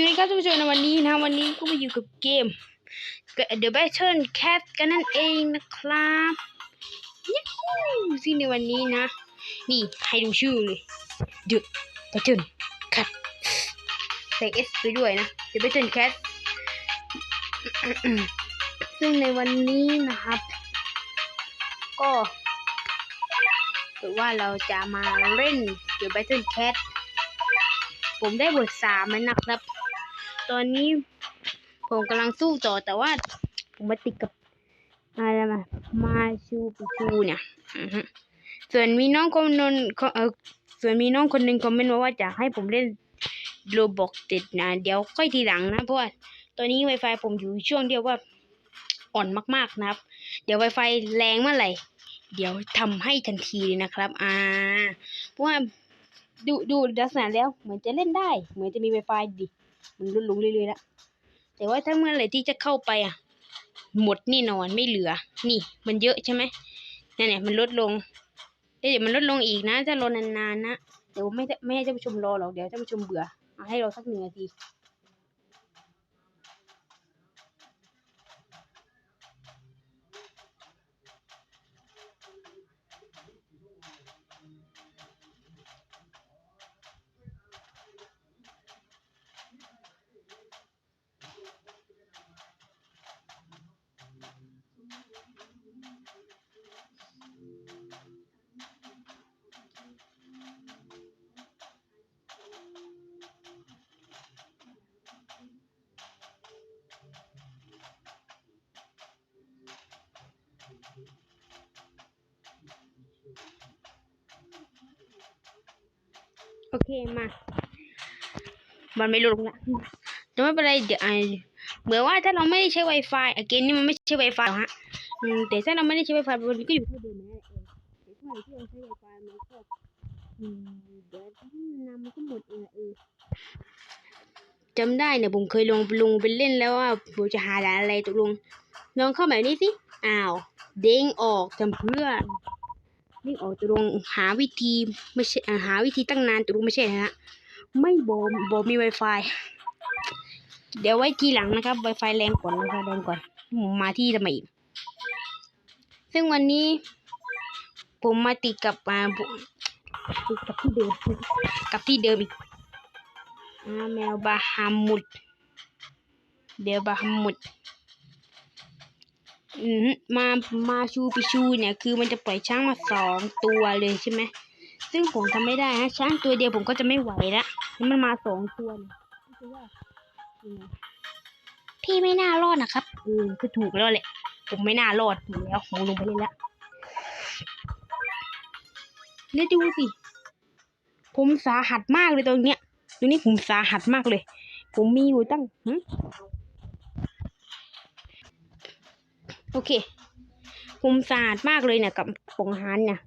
วัสดีครับท่านผู้ชมในวันนี้นะวันนี้ก็มาอยู่กับเกม The Battle Cat กันนั่นเองนะครับยูฮูซึ่งในวันนี้นะ นี่ให้ดูชื่อเลย The Battle Cat ใส่ S ไปด้วยนะ The Battle Cat ซึ่งในวันนี้นะครับ ก็ถือว่าเราจะมาเล่น The Battle Cat ผมได้บทสามแล้วนะครับ ตอนนี้ ผมกำลังสู้ต่อแต่ว่า ผมมาติดกับอะไรมามาชูปิชูเนี่ยส่วนมีน้องคนนึงเออส่วนมีน้องคนหนึ่งคอมเมนต์มาว่าจะให้ผมเล่นโรบอกติดนะ เดี๋ยวค่อยทีหลังนะ เพราะว่าตอนนี้ Wi-Fi ผมอยู่ช่วงเดียวว่าอ่อนมากๆนะครับ เดี๋ยว Wi-Fi แรงเมื่อไหร่ เดี๋ยวทำให้ทันทีเลยนะครับ อ่า เพราะว่าดูดูลักษณะแล้วเหมือนจะเล่นได้ เหมือนจะมี Wi-Fi ดิ มันลดลงเรื่อยๆแล้วแต่ว่าถ้าเมื่อไหร่ที่จะเข้าไปอะ หมดนี่นอนไม่เหลือ นี่ มันเยอะใช่ไหมนั่นเนี่ยมันลดลงเดี๋ยวมันลดลงอีกนะ จะรอนานๆนะเดี๋ยวไม่ได้ไม่ให้ท่านผู้ชมรอหรอกเดี๋ยวท่านผู้ชมเบื่อเอาให้รอสักหนึ่งนาที โอเคมา มันไม่ลดลงละแต่ไม่เป็นไรเดี๋ยวอ่าเหมือนว่าถ้าเราไม่ได้ใช้ Wi-Fi อเกมนี้มันไม่ใช่ Wi-Fi ฮะแต่ถ้าเราไม่ได้ใช้ Wi-Fi มันก็อยู่เท่าเดิมนะเออแต่ถ้าเราที่เราใช้ Wi-Fi มันก็อืมเดี๋ยวถ้ำมันก็หมดเองอเออจำได้เนี่ยผมเคยลงลงไปเล่นแล้วว่าผมจะหาด่านอะไรตกลงลองเข้าแบบนี้สิอ้าวเด้งออกทำเพื่อน ออกตรงหาวิธีไม่ใช่หาวิธีตั้งนานตรงไม่ใช่นะฮะไม่บอมบอมมี Wi-Fi เดี๋ยวไว้ทีหลังนะครับ Wi-Fi แรงก่อนนะครับแรงก่อนผมมาที่ทำไมอีกซึ่งวันนี้ ผมมาติดกับอ่าติดกับที่เดิมกับที่เดิมอีกอ่าแมวบาฮามุดเดี๋ยวบาฮามุด อืมมามาชูปิชูเนี่ยคือมันจะปล่อยช้างมาสองตัวเลยใช่ไหมซึ่งผมทำไม่ได้ฮะช้างตัวเดียวผมก็จะไม่ไหวละแล้วมันมาสองตัวเนี่ยก็คือว่ายังไงพี่ไม่น่ารอดนะครับเออคือถูกแล้วแหละผมไม่น่ารอดอยู่แล้วผมลงไปเลยละแล้วดูสิ ผมสาหัสมากเลยตรงเนี้ยตรงนี้ผมสาหัสมากเลย ผมมีอยู่ตั้งหึ โอเค ผมสะอาดมากเลยเนี่ยกับปองฮันเนี่ย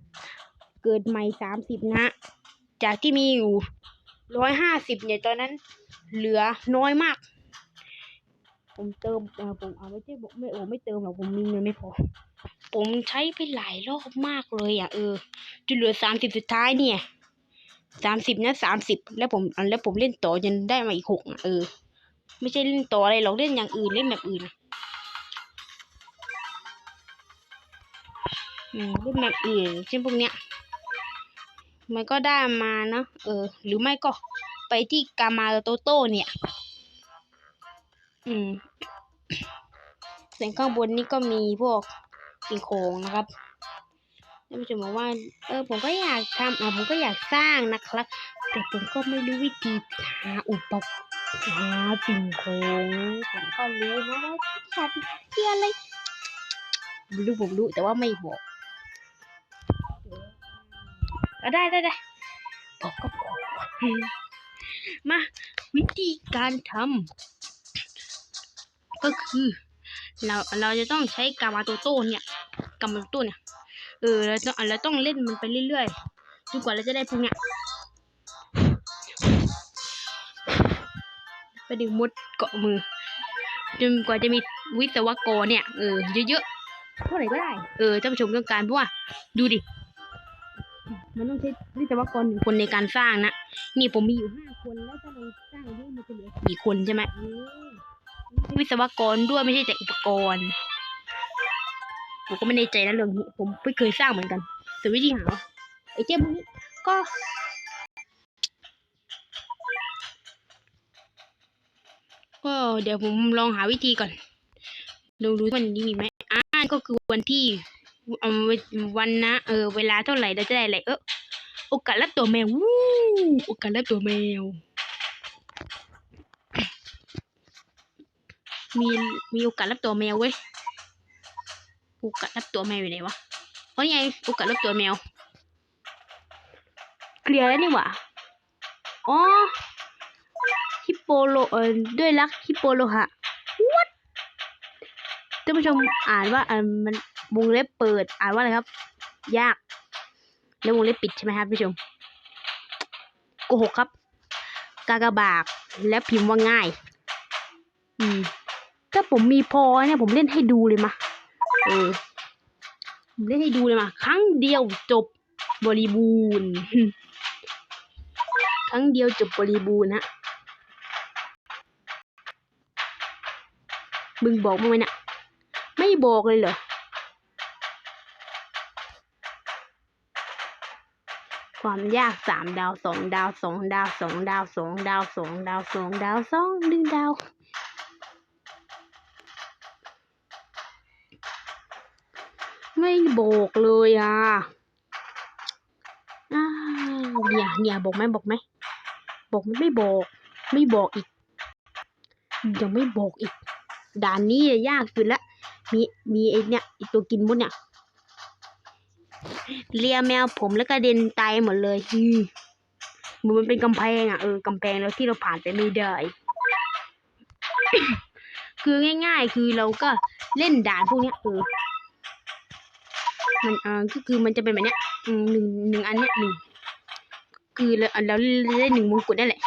เกิดใหม่สามสิบนะ จากที่มีอยู่ร้อยห้าสิบเนี่ยตอนนั้น เหลือน้อยมาก ผมเติมผมเอาไม่ใช่ไม่โอ้ไม่เติมหรอกผมมีเงินไม่พอ ผมใช้ไปหลายรอบมากเลยอะเออจนเหลือสามสิบสุดท้ายเนี่ยสามสิบนะสามสิบแล้วผมแล้วผมเล่นต่อจนได้มาอีกหกอะเออ ไม่ใช่เล่นต่ออะไรหรอกเล่นอย่างอื่นเล่นแบบอื่น รูปแบบอื่นเช่นพวกเนี้ย มันก็ได้มาเนอะเออ หรือไม่ก็ไปที่กามาโตโต้เนี่ย อืมส่วนข้างบนนี่ก็มีพวกสิ่งของนะครับท่านผู้ชมบอกว่า เออ ผมก็อยากทำอะผมก็อยากสร้างนะครับ แต่ผมก็ไม่รู้วิธีหาอุปกรณ์หาสิ่งของผมก็รู้นะว่าชอบที่อะไรรู้ผมรู้แต่ว่าไม่บอก ได้ได้ได้บอกก็บอกมาวิธีการทำก็คือ เราเราจะต้องใช้กามาโตโต้เนี่ยกามาโตโต้เนี่ยเออเราต้องเราต้องเล่นมันไปเรื่อยๆจนกว่าเราจะได้พวกเนี้ยไปดึงมดเกาะมือจนกว่าจะมีวิศวกรเนี่ยเออเยอะๆเท่าไหร่ก็ได้เออท่านผู้ชมต้องการเพราะว่าดูดิ มันต้องใช้วิศวกรหนึ่งคนในการสร้างนะ นี่ผมมีอยู่ห้าคนแล้วถ้าเราสร้างเยอะมันจะเหลือสี่คนใช่ไหมวิศวกรด้วยไม่ใช่แต่อุปกรณ์ผมก็ไม่แน่ใจนะเรื่องนี้ผมไม่เคยสร้างเหมือนกันแต่วิธีหาไอเจมพวกนี้ก็ก็เดี๋ยวผมลองหาวิธีก่อน ดูดูวันนี้มีไหมอ่าก็คือวันที่ วันนะเออเวลาเท่าไหร่เราจะได้อะไรเออโอกาสรับตัวแมววู้โอกาสรับตัวแมว มีมีโอกาสรับตัวแมวเว้ยโอกาสรับตัวแมวอยู่ไหนวะอ๋อไงโอกาสรับตัวแมวเคลียร์แล้วนี่หว่าอ๋อฮิปโปโลเออด้วยรักฮิปโปโลหะ what ท่านผู้ชมอ่านว่าอ่ามัน วงเล็บเปิด อ่านว่าอะไรครับ ยาก แล้ววงเล็บปิดใช่ไหมครับท่านผู้ชมโกหกครับ กากบากและพิมพ์ว่าง่าย อืม ถ้าผมมีพอเนี่ยผมเล่นให้ดูเลยมาเออผมเล่นให้ดูเลยมาครั้งเดียวจบบริบูรณ์ครั้งเดียวจบบริบูรณ์ฮะมึงบอกมึงไหมนะ่ะไม่บอกเลยเหรอ ความยากสามดาวสองดาวสองดาวสองดาวสองดาวสองดาวสองดาวสองหนึ่งดาวไม่บอกเลยอะอ้าวเนี่ยเนี่ยบอกไหมบอกไหมบอกไม่บอก ไม่บอกอีกยังไม่บอกอีก ด่านนี้ยากสุดละ มีมีไอเนี่ยไอตัวกินมดเนี่ย เลียแมวผมแล้วก็เด็นตายหมดเลยอือมันเป็นกำแพงอะเออกำแพงแล้วที่เราผ่านไปไม่ได้ คือง่าย ๆ คือเราก็เล่นด่านพวกเนี้ยเออมันเออก็คือมันจะเป็นแบบเนี้ยอืมหนึ่งหนึ่งอันเนี้ยหนึ่งคือเราเราเล่นหนึ่งมงกุฎนั่นแหละ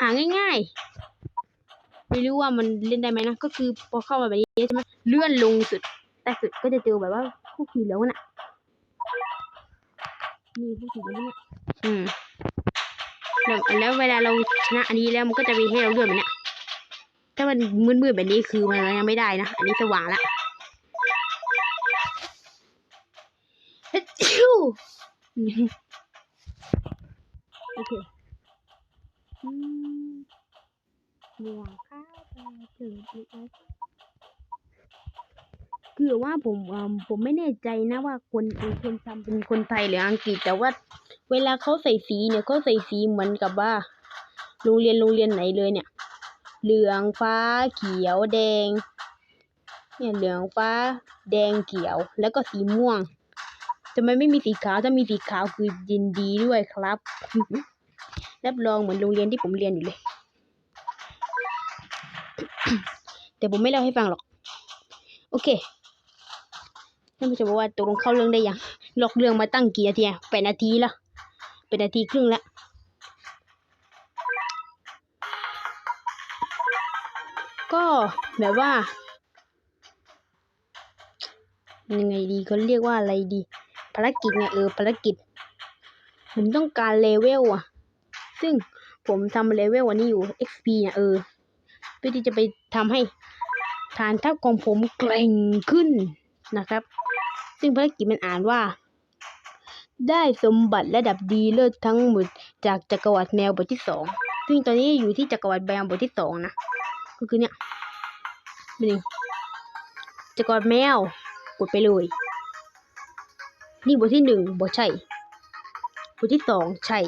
หาง่ายๆ ไม่รู้ว่ามันเล่นได้ไหมนะ ก็คือพอเข้ามาแบบนี้ใช่ไหมเลื่อนลงสุดใต้สุดก็จะเจอแบบว่าพวกสีเหลืองน่ะ นี่พวกสีเหลืองเนี่ยอืมแล้วแล้วเวลาเราชนะอันนี้แล้วมันก็จะมีให้เราเลื่อนแบบเนี้ยถ้ามันมืดๆแบบนี้คือมันยังไม่ได้นะ อันนี้สว่างละชิวโอเคอืมหมวกข้าวปลาเถิดเล็กๆ คือว่าผมอ่อผมไม่แน่ใจนะว่าคนเออคนทำเป็นคนไทยหรืออังกฤษแต่ว่า เวลาเขาใส่สีเนี่ยเขาใส่สีเหมือนกับว่า โรงเรียนโรงเรียนไหนเลยเนี่ย เหลืองฟ้าเขียวแดง เนี่ยเหลืองฟ้า แดงเขียวแล้วก็สีม่วงทำไมไม่มีสีขาวถ้ามีสีขาวคือยินดีด้วยครับรับรองเหมือนโรงเรียนที่ผมเรียนอยู่เลย แต่ผมไม่เล่าให้ฟังหรอก โอเค ท่านผู้ชมบอกว่าตกลงเข้าเรื่องได้ยังลอกเรื่องมาตั้งกี่นาทีแปดนาทีแล้วเป็นาทีครึ่งแล้วก็แบบว่ายังไงดีเขาเรียกว่าอะไรดี ภารกิจไงเออภารกิจ ผมต้องการเลเวลอะซึ่งผมทำเลเวลวันนี้อยู่ XP เนี่ยเออเพื่อที่จะไปทำให้ฐานทัพของผมแกร่งขึ้นนะครับ ซึ่งภารกิจมันอ่านว่า ได้สมบัติระดับดีเลิศทั้งหมดจากจักรวรรดิแมวบทที่สองซึ่งตอนนี้อยู่ที่จักรวรรดิแมวบทที่สองนะก็คือเนี่ยหนี่งจักรวรรดิแมวกดไปเลย นี่บทที่หนึ่งบทใช่บทที่สองใช่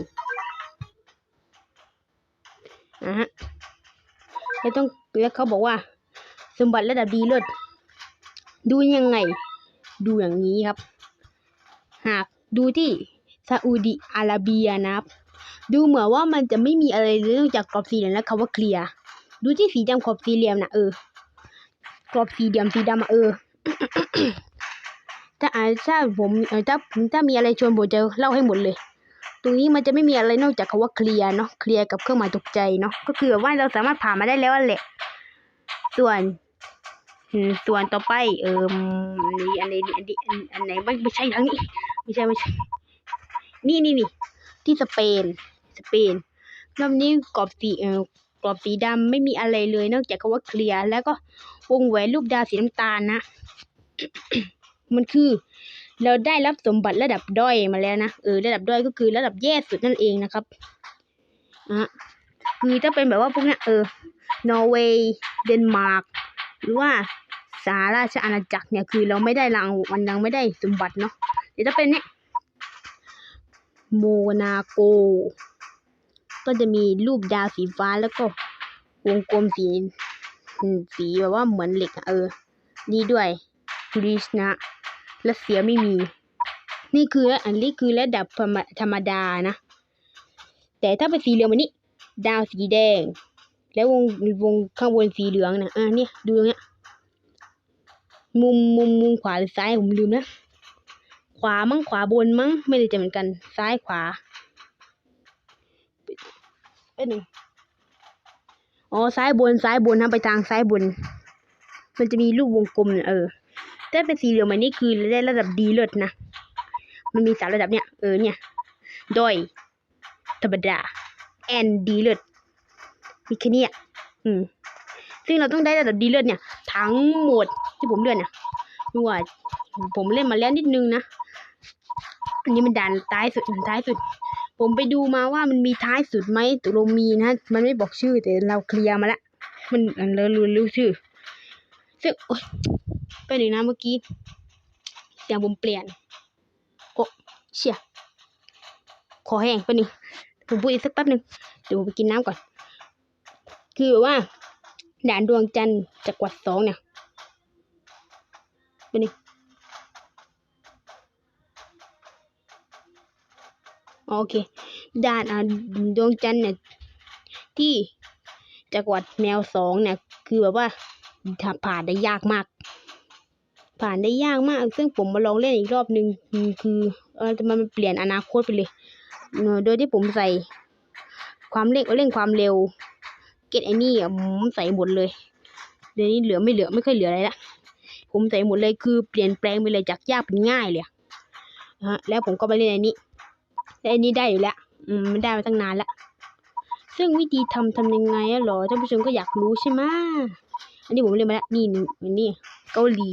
อะฮะแล้วต้องแล้วเขาบอกว่า สมบัติระดับดีเลิศดูยังไง ดูอย่างนี้ครับ หากดูที่ซาอุดิอาระเบียนะครับ ดูเหมือนว่ามันจะไม่มีอะไรเลยนอกจากกรอบสี่เหลี่ยมและคำว่าเคลียร์ดูที่สีดำขอบสี่เหลี่ยมนะเออกรอบสี่เหลี่ยมสีดำเออถ้าถ้าผมถ้าถ้ามีอะไรชวนผมจะเล่าให้หมดเลย ตรงนี้มันจะไม่มีอะไรนอกจากคำว่าเคลียร์เนาะเคลียร์กับเครื่องหมายตกใจเนาะก็คือว่าเราสามารถผ่านมาได้แล้วแหละ ส่วน ส่วนต่อไป เอออันนี้อันนี้อันนี้อันอันไหนไม่ไม่ใช่ทั้งนี้ ไม่ใช่ไม่ใช่ นี่นี่นี่ที่สเปน สเปนรอบนี้กรอบสีเออกรอบสีดำไม่มีอะไรเลยนอกจากคำว่าเคลียร์แล้วก็วงแหวนรูปดาวสีน้ำตาลนะ มันคือ เราได้รับสมบัติระดับด้อยมาแล้วนะเออระดับด้อยก็คือระดับแย่สุดนั่นเองนะครับอะคือถ้าเป็นแบบว่าพวกนี้เออ นอร์เวย์ เดนมาร์ก หรือว่า สหราชอาณาจักรเนี่ยคือเราไม่ได้รางวัลยังไม่ได้สมบัติเนาะเดี๋ยวถ้าเป็นเนี่ยโมนาโก ก็จะมีรูปดาวสีฟ้าแล้วก็วงกลมสีสีแบบว่าเหมือนเหล็กเออ นี่ด้วยกรีซนะรัสเซียไม่มี นี่คืออันนี้คือระดับธรรมธรรมดานะ แต่ถ้าเป็นสีเหลืองแบบนี้ ดาวสีแดง แล้ววงวงข้างบนสีเหลืองนะอะเนี่ยดูตรงเนี้ย มุมมุมมุมขวาหรือซ้ายผมลืมนะ ขวามั้งขวาบนมั้งไม่ได้จะเหมือนกัน ซ้ายขวาเป็นหนึ่งอ๋อซ้ายบนซ้ายบนนะไปทางซ้ายบน มันจะมีรูปวงกลมเออถ้าเป็นสีเหลืองแบบนี้คือได้ระดับดีเลิศนะมันมีสามระดับเนี่ยเออเนี่ยดอยธรรมดาแอนดีเลิศมีแค่นี้ยอืมซึ่งเราต้องได้ระดับดีเลิศเนี่ย ทั้งหมด ที่ผมเลือกเนี่ยดูว่าผมเล่นมาแล้วนิดนึงนะอันนี้มันดันท้ายสุดท้ายสุด ผมไปดูมาว่ามันมีท้ายสุดไหมตกลมีนะ มันไม่บอกชื่อแต่เราเคลียร์มาล้วมันเรารู้รู้ชื่อซึ่งโอ๊ยไปหนึ่งนะเมื่อกี้เสียงผมเปลี่ยนโอ้เชี่ยขอแห้งไปหนึ่งผมพูดอีกสักแป๊บหนึ่งเดี๋ยวผมไปกินน้ำก่อน คือว่าด่านดวงจันทร์จักรวรรดิสองเนี่ย ไปนี่โอเคด่านอ่าดวงจันทร์เนี่ย ที่จักรวรรดิแมวสองเนี่ย คือแบบว่าผ่านได้ยากมาก ผ่านได้ยากมาก ซึ่งผมมาลองเล่นอีกรอบนึงคือคือเออมันเปลี่ยนอนาคตไปเลย โดยที่ผมใส่ ความเร่งเร่งความเร็ว เกตไอ้นี่ผมใส่หมดเลยเดี๋ยวนี้เหลือไม่เหลือไม่ค่อยเหลืออะไรละ ผมใส่หมดเลยคือเปลี่ยนแปลงไปเลยจากยากเป็นง่ายเลยฮะแล้วผมก็มาเล่นอันนี้แต่อันนี้ได้อยู่แล้วอืมมันได้มาตั้งนานแล้วซึ่งวิธีทำทำยังไงอะหรอท่านผู้ชมก็อยากรู้ใช่ไหมอันนี้ผมเล่นมาแล้วนี่หนึ่งอันนี้เกาหลี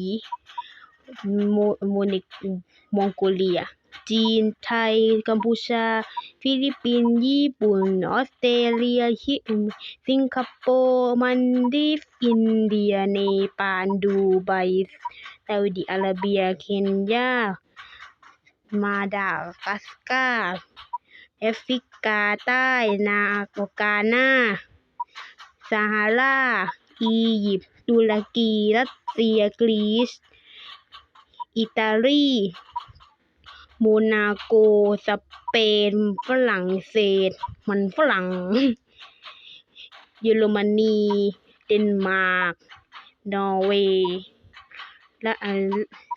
โมโมนิกมองโกเลีย จีน ไทย กัมพูชา ฟิลิปปินส์ ญี่ปุ่น ออสเตรเลียฮิสิงคโปร์ มันดีฟส์ อินเดีย เนปาล ดูไบ ซาอุดิอาระเบีย เคนยา มาดากัสการ์ แอฟริกาใต้ นาโอกานาซาฮารา อียิปต์ ตุรกี รัสเซีย กรีซ อิตาลี โมนาโก สเปน ฝรั่งเศส มันฝรั่ง เยอรมนี เดนมาร์ก นอร์เวย์ และ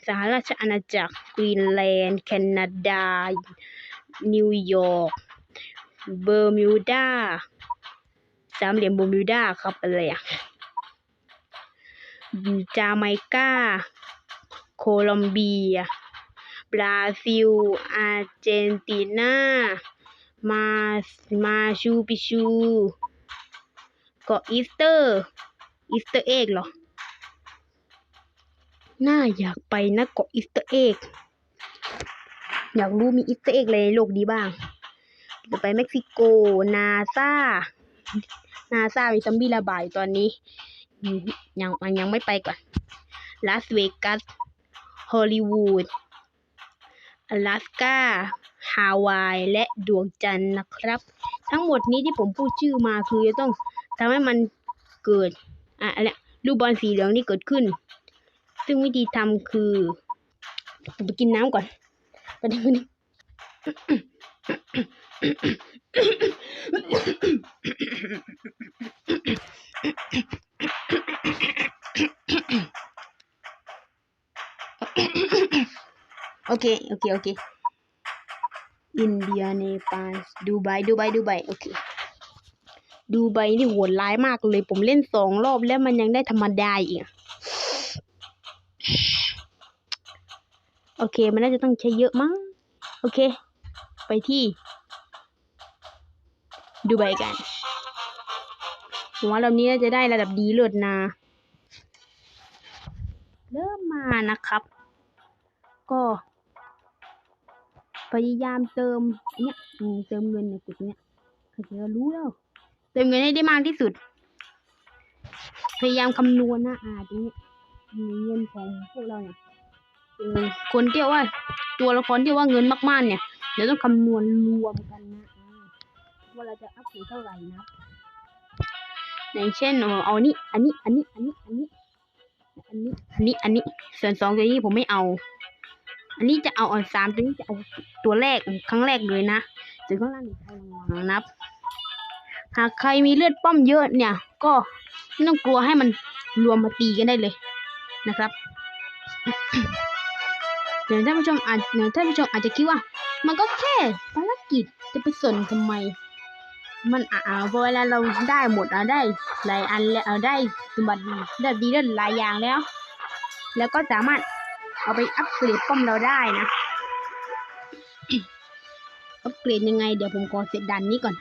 สหราชอาณาจักร กรีนแลนด์ แคนาดา นิวยอร์ก เบอร์มิวดา สามเหลี่ยมเบอร์มิวดาครับอะไรอะจาไมกา โคลอมเบีย บราซิล อาร์เจนตินามามาชูปิชูเกาะอีสเตอร์ อีสเตอร์เอกเหรอ น่าอยากไปนะเกาะอีสเตอร์เอกอยากรู้มีอีสเตอร์เอกอะไรในโลกนี้บ้างเดี๋ยวไปเม็กซิโก นาซานาซามีซัมบี้ระบายตอนนี้มยังยังไม่ไปก่อน ลาสเวกัส ฮอลลีวูด ลาสกาฮาวาย และดวงจันทร์นะครับ ทั้งหมดนี้ที่ผมพูดชื่อมาคือจะต้องทำให้มันเกิดอะอะไรลูกบอลสีเหลืองนี่เกิดขึ้น ซึ่งวิธีทำคือผมไปกินน้ำก่อนไปดูนี่ โอ เคโอเคโอเคอินเดียเนปาลดูไบดูไบดูไบโอเคดูไบนี่โหดร้ายมากเลย ผมเล่นสองรอบแล้วมันยังได้ธรรมดาอีกโอเค มันน่าจะต้องใช้เยอะมั้งโอเค ไปที่ ดูไปกันผมว่ารอบนี้น่าจะได้ระดับดีเลิศนา เริ่มมานะครับ ก็ พยายามเติมเนี่ยเติมเงินในจุดเนี้ยใครจะรู้แล้วเติมเงินให้ได้มากที่สุด พยายามคำนวณนะอาตรงนี้เงินของพวกเราเนี่ยคนที่ว่า ตัวละครที่ว่าเงินมากๆ เนี่ยเดี๋ยวต้องคำนวณรวมกันนะว่าเราจะอัพเกรดเท่าไหร่นะอย่างเช่นเอาเอานี่อันนี้ อันนี้ อันนี้ อันนี้ อันนี้ อันนี้ อันนี้ ส่วนสองตัวนี้ผมไม่เอา อันนี้จะเอาเอาสามตัวนี้จะเอาตัวแรกครั้งแรกเลยนะส่วนข้างล่างอีกเอาระวังนับ หากใครมีเลือดป้อมเยอะเนี่ย ก็ไม่ต้องกลัวให้มันรวมมาตีกันได้เลยนะครับเดี๋ยวท่านผู้ชมอาจเดี๋ยวท่านผู้ชมอาจจะคิดว่า มันก็แค่ภารกิจจะไปสนทำไม มันอ่าเวลาเราได้หมดเอาได้หลายอันแล้วเอาได้สมบัติดีได้ดีได้หลายอย่างแล้ว แล้วก็สามารถ เอาไปอัปเกรดป้อมเราได้นะ อัปเกรดยังไง เดี๋ยวผมขอเสร็จดันนี้ก่อน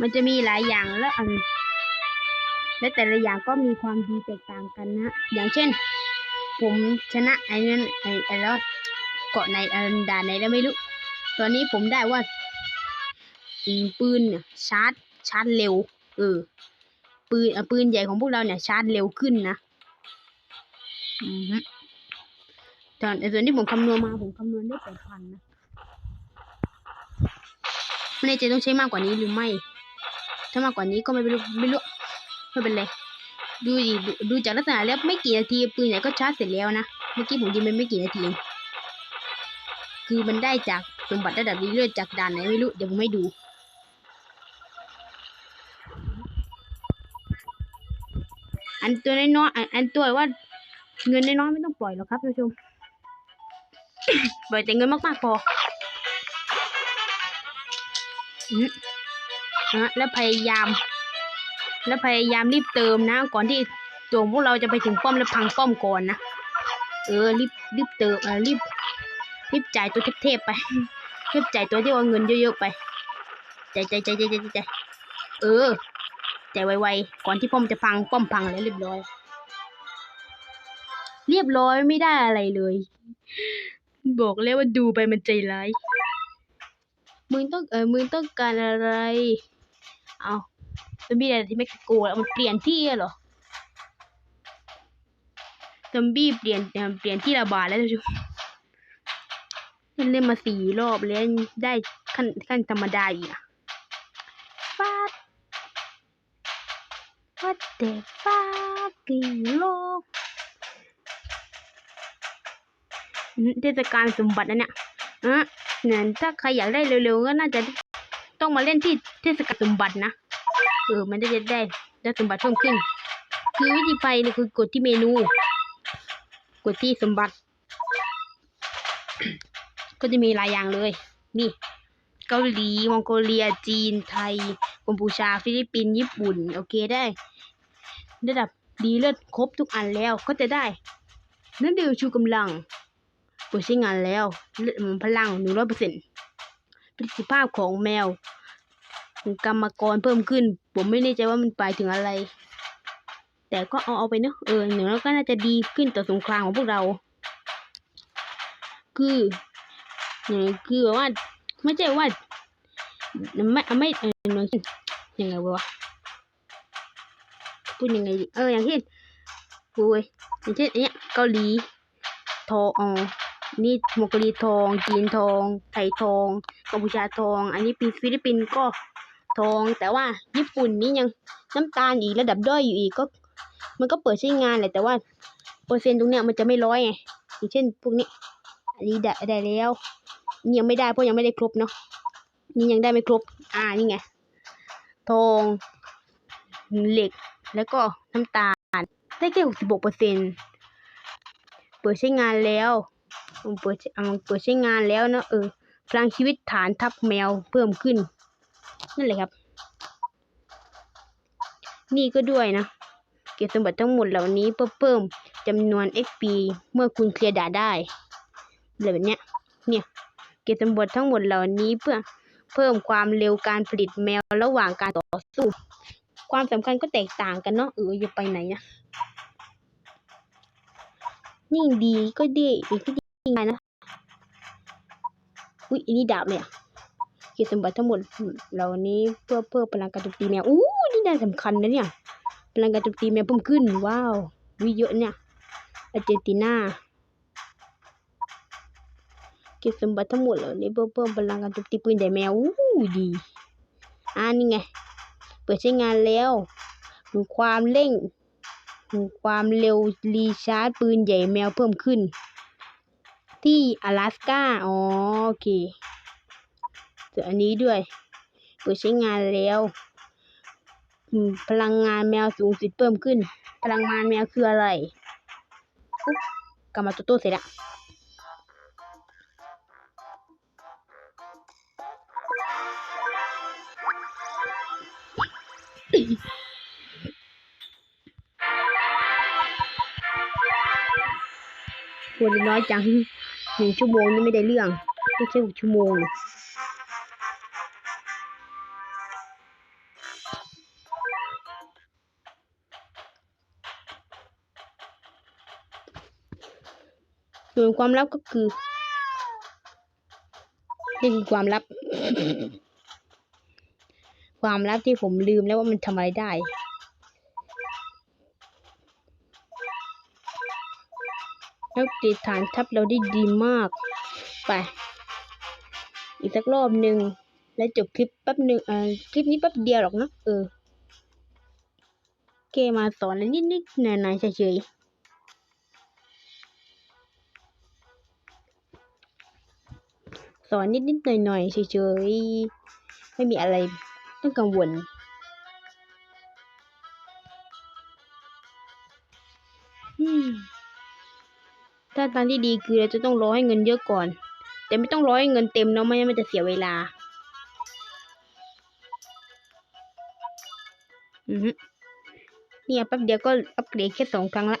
มันจะมีหลายอย่างแล้วอันและแต่ละอย่างก็มีความดีแตกต่างกันนะ อย่างเช่น ผมชนะไอ้นั้นไอ้ไอ้แล้วเกาะในอ่อด่านไหนแล้วไม่รู้ ตอนนี้ผมได้ว่าปืนเนี่ยชาร์จชาร์จเร็ว เออ ปืนอ่อปืนใหญ่ของพวกเราเนี่ยชาร์จเร็วขึ้นนะอือฮึตอนส่วนที่ผมคำนวณมาผมคำนวณได้แปดพันนะไม่แน่ใจต้องใช้มากกว่านี้หรือไม่ ถ้ามากกว่านี้ก็ไม่รู้ไม่รู้ไม่เป็นไรดูดิดูดูจากลักษณะแล้วไม่กี่นาทีปืนใหญ่ก็ชาร์จเสร็จแล้วนะเมื่อกี้ผมยิงไปไม่กี่นาทีเองคือมันได้จากสมบัติระดับดีเลือดจากด่านไหนไม่รู้เดี๋ยวผมให้ดู อันตัวน้อยๆอันตัวว่าเงินน้อยๆไม่ต้องปล่อยหรอกครับท่านผู้ชมปล่อยแต่เงินมากๆพอนะแล้วพยายาม แล้วพยายามรีบเติมนะ ก่อนที่ตัวพวกเราจะไปถึงป้อมแล้วพังป้อมก่อนนะเออรีบรีบเติมเออรีบรีบจ่ายตัวเทพๆไปรีบจ่ายตัวที่ว่าเงินเยอะๆไปจ่ายจ่ายจ่ายจ่ายจ่ายเออ จ่ไวๆก่อนที่ป้อมจะพังป้อมพังแล้วเรียบร้อย เรียบร้อยไม่ได้อะไรเลย บอกแล้วว่าดูไปมันใจร้ายมึงต้องเออมึงต้องการอะไร เอาซอมบี้อะไรที่เม็กซิโกแล้วมันเปลี่ยนที่เหรอซอมบี้เปลี่ยนเปลี่ยนที่ระบาดแล้วท่านผู้ชมเล่นมาสี่รอบแล้วได้ขั้นขั้นธรรมดาอีกอะ What the fucking โลกเทศกาลสมบัตินะเนี่ยอะเนี่ยถ้าใครอยากได้เร็วๆก็น่าจะต้องมาเล่นที่เทศกาลสมบัตินะเออมันจะได้ได้สมบัติเพิ่มขึ้น คือวิธีไปเนี่ยคือกดที่เมนู กดที่สมบัติ ก็จะมีหลายอย่างเลย นี่ เกาหลีมองโกเลียจีนไทย กัมพูชา ฟิลิปปินส์ญี่ปุ่น โอเคได้ ระดับดีเลิศครบทุกอันแล้วก็จะได้นั่นเดียวชูกำลังเปิดใช้งานแล้วเลือดพลังหนึ่งร้อยเปอร์เซ็นต์ประสิทธิภาพของแมวกรรมกรเพิ่มขึ้น ผมไม่แน่ใจว่ามันไปถึงอะไร แต่ก็เอาเอาไปเนอะเออหนึ่งแล้วก็น่าจะดีขึ้นต่อสงครามของพวกเรา คือเนี่ยคือแบบว่า ไม่ใช่ว่า ไม่ไม่เออหน่วยยังไงวะพูดยังไงดีเอออย่างเช่นโอ้ยอย่างเช่นอันเนี้ยเกาหลีทองอ๋อนี่มอกเลียทอง จีนทอง ไทยทองกัมพูชาทอง อันนี้ปีฟิลิปปินส์ก็ทอง แต่ว่าญี่ปุ่นนี่ยังน้ำตาลอีกระดับด้อยอยู่อีกก็ มันก็เปิดใช้งานแหละแต่ว่าเปอร์เซ็นต์ตรงเนี้ยมันจะไม่ร้อยไงอย่างเช่นพวกนี้อันนี้ได้ได้แล้วนี่ยังไม่ได้เพราะยังไม่ได้ครบเนาะ นี่ยังได้ไม่ครบ อ่า นี่ไง ทอง เหล็ก แล้วก็น้ำตาล ได้แค่หกสิบหกเปอร์เซ็นเปิดใช้งานแล้วเปิดเปิดใช้งานแล้วเนอะเออพลังชีวิตฐานทับแมวเพิ่มขึ้น นั่นแหละครับ นี่ก็ด้วยนะ เก็บสมบัติทั้งหมดเหล่านี้เพื่อเพิ่มจำนวน XP เมื่อคุณเคลียร์ด่าได้อะไรแบบเนี้ย เนี่ย เก็บสมบัติทั้งหมดเหล่านี้เพื่อ เพิ่มความเร็วการผลิตแมวระหว่างการต่อสู้ ความสำคัญก็แตกต่างกันเนาะเอออย่าไปไหนนะยิ่งดีก็ดีอีกก็ดีไงนะอุ้ยอันนี้ดาบเนี่ยเก็บสมบัติทั้งหมดเหล่านี้เพื่อเพิ่มพลังการโจมตีแมวอู้นี่ได้สำคัญนะเนี่ยพลังการโจมตีแมวเพิ่มขึ้นว้าววิเยอะเนี่ยอาร์เจนตินา เก็บสมบัติทั้งหมดเล่านี้เพื่อเพิ่มพลังการโจมตีปืนใหญ่แมวอู้ดีอ่านี่ไง เปิดใช้งานแล้วมีความเร่งมีความเร็วรีชาร์จปืนใหญ่แมวเพิ่มขึ้น ที่阿拉สกาอ๋อโอเคเจออันนี้ด้วย เปิดใช้งานแล้วพลังงานแมวสูงสุดเพิ่มขึ้น พลังงานแมวคืออะไรกลับมาตัวโตเสร็จละ ควรน้อยจังหนึ่งชั่วโมงนี่ไม่ได้เรื่องไม่ใช่หกชั่วโมงส่วนความลับก็คือนี่คือความลับ ความลับที่ผมลืมแล้วว่ามันทำอะไรได้ แล้วติดฐานทัพเราได้ดีมาก ไป อีกสักรอบหนึ่ง แล้วจบคลิปแป๊บหนึ่งเอ่อคลิปนี้แป๊บเดียวหรอกนะเออเคมาสอนแล้วนิดๆหน่อยๆเฉยๆสอนนิดๆหน่อยๆเฉยๆไม่มีอะไร ต้องกังวล ถ้าทางที่ดีคือเราจะต้องรอให้เงินเยอะก่อน แต่ไม่ต้องรอให้เงินเต็มเนาะไม่งั้นมันจะเสียเวลา อือเนี่ยแป๊บเดียวก็อัปเกรดแค่สองครั้งละ